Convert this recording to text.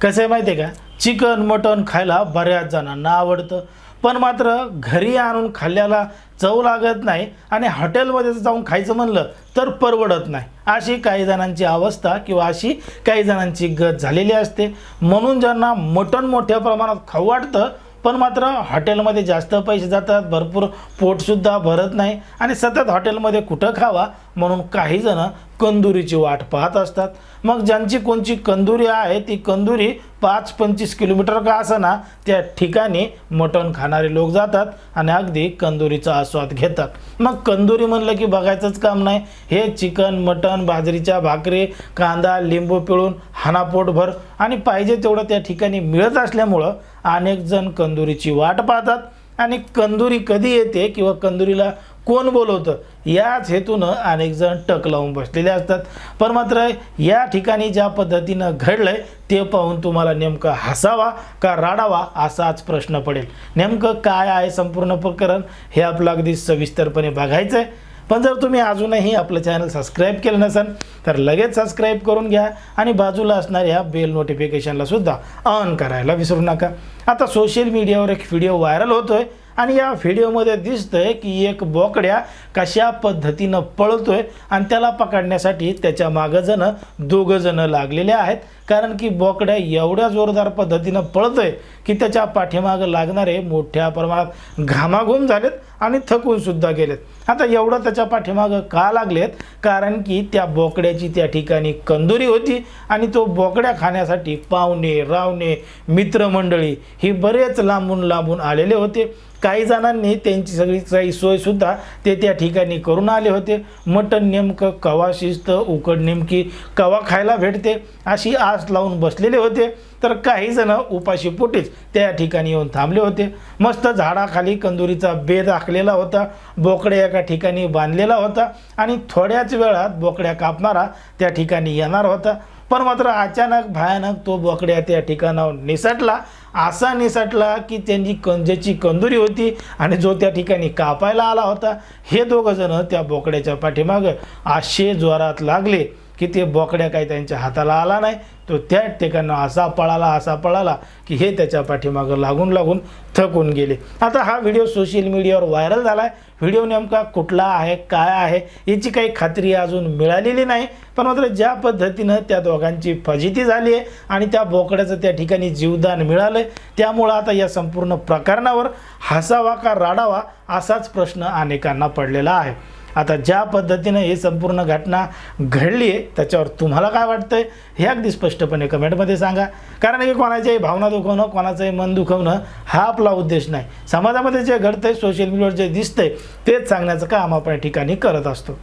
कसं आहे माहिती आहे का? चिकन मटन खायला बऱ्याच जणांना आवडतं. पण मात्र घरी आणून खाल्ल्याला चव लागत नाही आणि हॉटेलमध्ये जर जाऊन खायचं म्हणलं तर परवडत नाही. अशी काही जणांची अवस्था किंवा अशी काही जणांची गत झालेली असते. म्हणून ज्यांना मटण मोठ्या प्रमाणात खाऊ वाटतं पण मात्र हॉटेलमध्ये जास्त पैसे जातात भरपूर पोटसुद्धा भरत नाही आणि सतत हॉटेलमध्ये कुठं खावा म्हणून काही जण कंदुरीची वाट पाहत असतात. मग ज्यांची कोणची कंदुरी आहे ती कंदुरी पाच पंचवीस किलोमीटर का ना त्या ठिकाणी मटण खाणारे लोक जातात आणि अगदी कंदुरीचा आस्वाद घेतात. मग कंदुरी म्हणलं की बघायचंच काम नाही. हे चिकन मटण बाजरीच्या भाकरी कांदा लिंबू पिळून हानापोटभर आणि पाहिजे तेवढं त्या ठिकाणी मिळत असल्यामुळं अनेक जण कंदुरीची वाट पाहतात. आणि कंदुरी कधी येते किंवा कंदुरीला कोण बोलवतं याच हेतूनं अनेक जण टक लावून बसलेले असतात. पण मात्र या ठिकाणी ज्या पद्धतीनं घडलंय ते पाहून तुम्हाला नेमकं हसावा का राडावा असाच प्रश्न पडेल. नेमकं काय आहे संपूर्ण प्रकरण हे आपलं अगदी सविस्तरपणे बघायचं आहे पण जर तुम्ही अजूनही आपलं चॅनल सबस्क्राईब केलं नसेल तर लगेच सबस्क्राईब करून घ्या आणि बाजूला असणाऱ्या बेल नोटिफिकेशनला सुद्धा ऑन करायला विसरू नका. आता सोशल मीडियावर एक व्हिडिओ व्हायरल होतोय. आणि या व्हिडिओमध्ये दिसतंय की एक बोकड्या कशा पद्धतीनं पळतोय आणि त्याला पकडण्यासाठी त्याच्या मागंजणं दोघंजणं लागलेले आहेत. कारण की बोकड्या एवढ्या जोरदार पद्धतीनं पळतोय की त्याच्या पाठीमागं लागणारे मोठ्या प्रमाणात घामाघूम झालेत आणि थकूनसुद्धा गेलेत. आता एवढं त्याच्या पाठीमागं का लागलेत? कारण की त्या बोकड्याची त्या ठिकाणी कंदुरी होती आणि तो बोकड्या खाण्यासाठी पाहुणे रावणे मित्रमंडळी ही बरेच लांबून लांबून आलेले होते. काही जणांनी त्यांची सगळी काही सोयसुद्धा ते त्या ठिकाणी करून आले होते. मटण नेमकं कवा शिस्त उकड नेमकी कवा खायला भेटते अशी आस लावून बसलेले होते. तर काही जण उपाशी पोटीच त्या ठिकाणी येऊन थांबले होते. मस्त झाडाखाली कंदुरीचा बेद आखलेला होता. बोकड्या एका ठिकाणी बांधलेला होता आणि थोड्याच वेळात बोकड्या कापणारा त्या ठिकाणी येणार होता. पण मात्र अचानक भयानक तो बोकड्या त्या ठिकाणावर निसटला. असा निसटला की त्यांची कं ज्याची कंदुरी होती आणि जो त्या ठिकाणी कापायला आला होता हे दोघंजणं त्या बोकड्याच्या पाठीमागं असे जोरात लागले. की ते बोकड्या काही त्यांच्या हाताला आला नाही तो त्या ठिकाणं असा पळाला असा पळाला की हे त्याच्या पाठीमागं लागून लागून थकून गेले. आता हा व्हिडिओ सोशल मीडियावर व्हायरल झाला आहे व्हिडिओ नेमका कुठला आहे काय आहे याची काही खात्री अजून मिळालेली नाही पण मात्र ज्या पद्धतीनं त्या दोघांची फजिती झाली आहे आणि त्या बोकड्याचं त्या ठिकाणी जीवदान मिळालं आहे त्यामुळं आता या संपूर्ण प्रकरणावर हसावा का राडावा असाच प्रश्न अनेकांना पडलेला आहे. आता ज्या पद्धतीनं ही संपूर्ण घटना घडली आहे त्याच्यावर तुम्हाला काय वाटतं आहे हे अगदी स्पष्टपणे कमेंटमध्ये सांगा. कारण की कोणाच्याही भावना दुखवणं कोणाचंही मन दुखवणं हा आपला उद्देश नाही. समाजामध्ये जे घडतं आहे सोशल मीडियावर जे दिसतंय तेच सांगण्याचं काम आपण या ठिकाणी करत असतो.